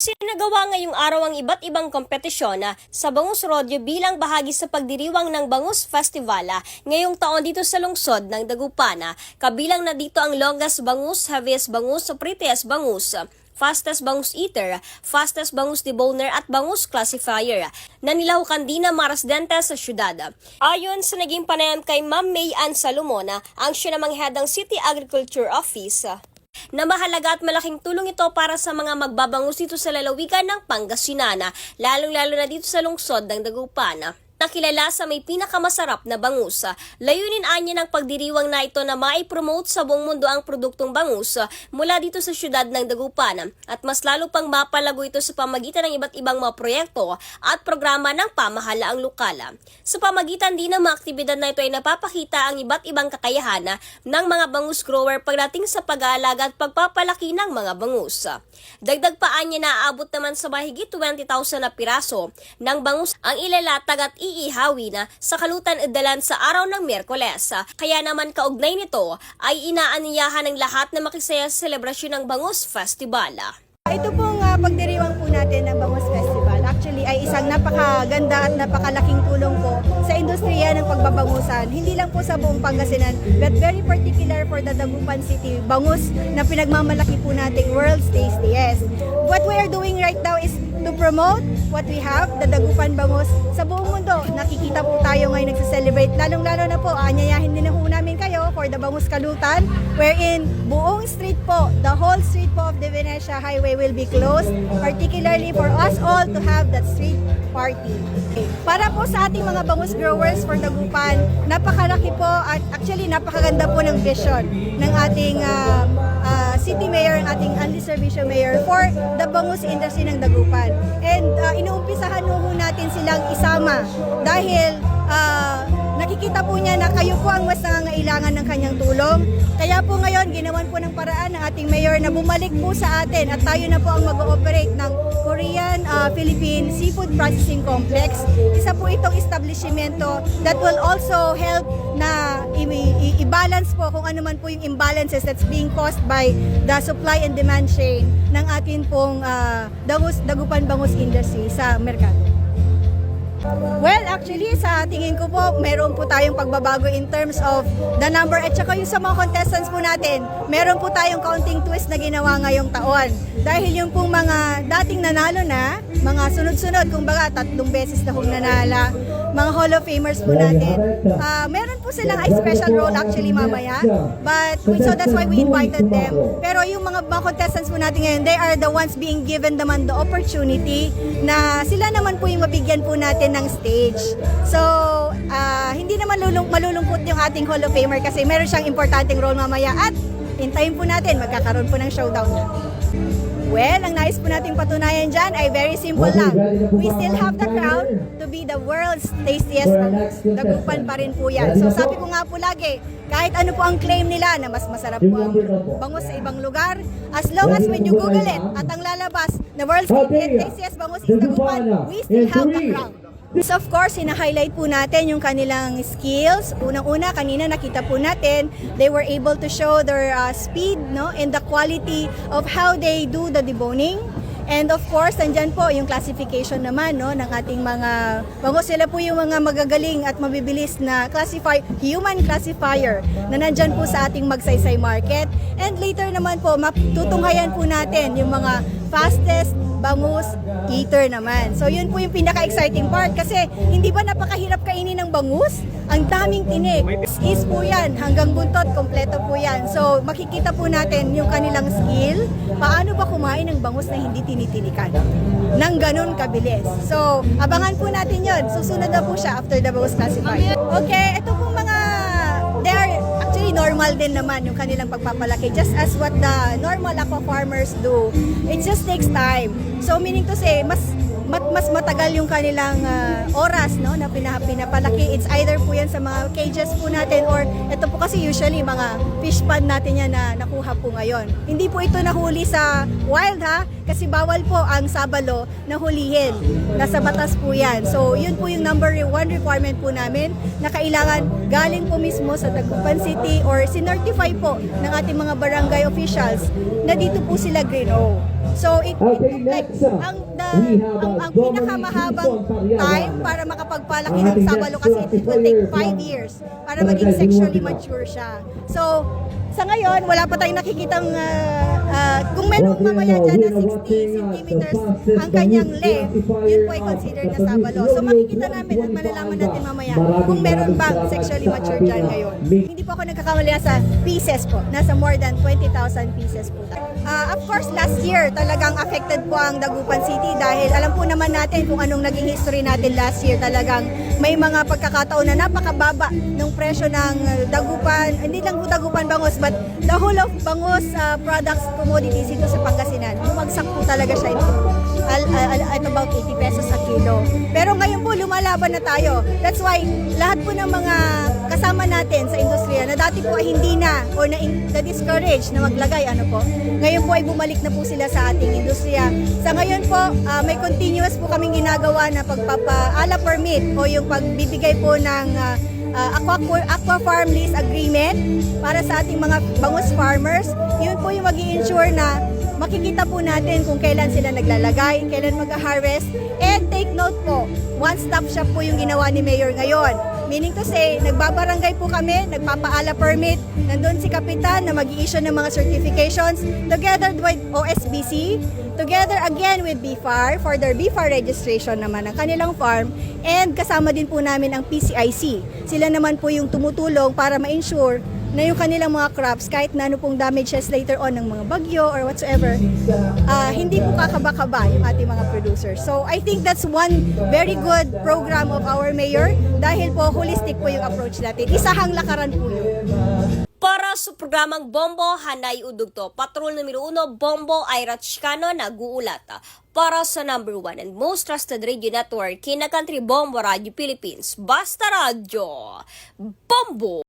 Sinagawa ngayong araw ang iba't ibang kompetisyon ah, sa Bangus Rodeo bilang bahagi sa pagdiriwang ng Bangus Festival ah, ngayong taon dito sa lungsod ng Dagupana. Kabilang na dito ang longest bangus, heaviest bangus, prettiest bangus, fastest bangus eater, fastest bangus deboner at bangus classifier na nilahukan din ng mga residente sa syudad. Ayon sa naging panayam kay Ma'am May Ann Salomona, ang siya namang head ng City Agriculture Office, na mahalaga at malaking tulong ito para sa mga magbabangus dito sa lalawigan ng Pangasinan, lalong-lalo na dito sa lungsod ng Dagupan nakilala sa may pinakamasarap na bangus. Layunin anya ng pagdiriwang na ito na maipromote sa buong mundo ang produktong bangus mula dito sa syudad ng Dagupan at mas lalo pang mapalago ito sa pamagitan ng iba't ibang mga proyekto at programa ng pamahalaang lokal. Sa pamagitan din ng mga aktibidad na ito ay napapakita ang iba't ibang kakayahan ng mga bangus grower pagdating sa pag-aalaga at pagpapalaki ng mga bangus. Dagdag pa anya na aabot naman sa mahigit 20,000 na piraso ng bangus ang ilalatag at iihawi na sa kalutan dalan sa araw ng Miyerkules. Kaya naman kaugnay nito ay inaaniyahan ng lahat na makisaya sa selebrasyon ng Bangus Festival. Ito pong ah, pagdiriwang po natin ng Bangus Festival actually ay isang napakaganda at napakalaking tulong po sa industriya ng pagbabangusan. Hindi lang po sa buong Pangasinan but very particular for the Dagupan City Bangus na pinagmamalaki po nating World's Tastiest. What we are doing right now is to promote what we have, the Dagupan Bangus, sa buong mundo. Nakikita po tayo ngayon nagsa-celebrate. Lalong-lalo na po, anyayahin din po namin kayo for the Bangus Kalutan, wherein buong street po, the whole street po of the Venetia Highway will be closed, particularly for us all to have that street party. Para po sa ating mga bangus growers for Dagupan, napakalaki po at actually napakaganda po ng vision ng ating ah, city mayor, ang ating Anli Servicio Mayor for the bangus industry ng Dagupan. And uh, inuumpisahan po natin silang isama dahil ah, nakikita po niya na kayo po ang mas nangangailangan ng kanyang tulong. Kaya po ngayon, ginawan po ng paraan ng ating mayor na bumalik po sa atin at tayo na po ang mag-ooperate ng Korean ah, Philippine Seafood Processing Complex. Isa po itong establishmento that will also help na i-balance po kung ano man po yung imbalances that's being caused by the supply and demand chain ng atin pong ah, dagus, dagupan bangus industry sa merkado. Well, actually, sa tingin ko po, meron po tayong pagbabago in terms of the number at saka yung sa mga contestants po natin, meron po tayong counting twist na ginawa ngayong taon. Dahil yung pong mga dating nanalo na, mga sunod-sunod, kumbaga tatlong beses na kung nanala, mga Hall of Famers po natin, ah, meron po silang a special role actually mamaya. But, so that's why we invited them. Pero yung mga, mga contestants po natin ngayon, they are the ones being given naman the opportunity na sila naman po yung mabigyan po natin ng stage. So, ah, hindi naman lulung, malulungkot yung ating Hall of Famer kasi meron siyang importanteng role mamaya at hintayin po natin, magkakaroon po ng showdown na. Well, ang nais po nating patunayan dyan ay very simple lang. We still have the crown to be the world's tastiest bangus. Dagupan pa rin po yan. So sabi ko nga po lagi, kahit ano po ang claim nila na mas masarap po ang bangus sa ibang lugar, as long as when you Google it at ang lalabas na world's tastiest bangus is Dagupan, we still have the crown. So of course, hina-highlight po natin yung kanilang skills. Unang-una, kanina nakita po natin, they were able to show their uh, speed no, and the quality of how they do the deboning. And of course, nandyan po yung classification naman no, ng ating mga bangus. Sila po yung mga magagaling at mabibilis na classify, human classifier na nandyan po sa ating magsaysay market. And later naman po, matutunghayan po natin yung mga fastest bangus eater naman. So yun po yung pinaka-exciting part kasi hindi ba napakahirap kainin ng bangus? Ang daming tinik. Is po yan, hanggang buntot, kompleto po yan. So makikita po natin yung kanilang skill, paano ba kumain ng bangus na hindi tinitinikan nang ganun kabilis. So abangan po natin yon. Susunod na po siya after the bangus classified. Okay, ito po mga, normal din naman yung kanilang pagpapalaki just as what the normal aqua farmers do. It just takes time. So meaning to say, mas mat, mas matagal yung kanilang ah, oras no na pina, pinapalaki. It's either po yan sa mga cages po natin or ito po kasi usually mga fish pond natin yan na nakuha po ngayon. Hindi po ito nahuli sa wild ha kasi bawal po ang sabalo na hulihin. Nasa batas po yan. So, yun po yung number one requirement po namin na kailangan galing po mismo sa Tagupan City or sinertify po ng ating mga barangay officials na dito po sila Green O. So, it, it Okay, like, uh, ang, the, ang, uh, ang pinakamahabang time para makapagpalaki ng sabalo kasi it will take classifier 5 from years para maging sexually mature siya. So, sa ngayon, wala pa tayong nakikitang, ah, ah, kung merong Okay, mamaya dyan na we are 60 watching, uh, centimeters ang kanyang length, yun po ay considered na sabalo. So, makikita namin at malalaman 2025. natin mamaya kung meron bang sexually mature dyan uh, ngayon. Hindi po ako nagkakamali sa pieces po. Nasa more than 20,000 pieces po. Ah, of course, last year talagang affected po ang Dagupan City dahil alam po naman natin kung anong naging history natin last year. Talagang may mga pagkakataon na napakababa ng presyo ng uh, Dagupan, hindi lang po Dagupan Bangos, but the whole of Bangos uh, products, commodities ito sa Pangasinan. Bumagsak po talaga siya ito. Al, al, at about 80 pesos a kilo. Pero ngayon po, lumalaban na tayo. That's why, lahat po ng mga kasama natin sa industriya na dati po ay hindi na or na, na discourage na maglagay, ano po, ngayon po ay bumalik na po sila sa ating industriya. Sa ngayon po, ah, may continuous po kaming ginagawa na pagpapa-ala permit o yung pagbibigay po ng ah, ah, aqua, aqua farm lease agreement para sa ating mga bangus farmers. Yun po yung mag ensure na makikita po natin kung kailan sila naglalagay, kailan mag-harvest, and take note po, one-stop shop po yung ginawa ni Mayor ngayon. Meaning to say, nagbabarangay po kami, nagpapaala permit, nandun si Kapitan na mag issue ng mga certifications together with OSBC, together again with BFAR for their BFAR registration naman ng kanilang farm, and kasama din po namin ang PCIC. Sila naman po yung tumutulong para ma-ensure na yung kanilang mga crops, kahit na ano pong damages later on ng mga bagyo or whatsoever, ah, hindi po kakaba-kaba yung ating mga producers. So I think that's one very good program of our mayor dahil po holistic po yung approach natin. Isahang lakaran po yun. Para sa programang Bombo Hanay Udugto, Patrol numero 1, Bombo Ira Chicano nag-uulat. Para sa number 1 and most trusted radio network, Kina Country Bombo Radio Philippines, Basta Radio, Bombo!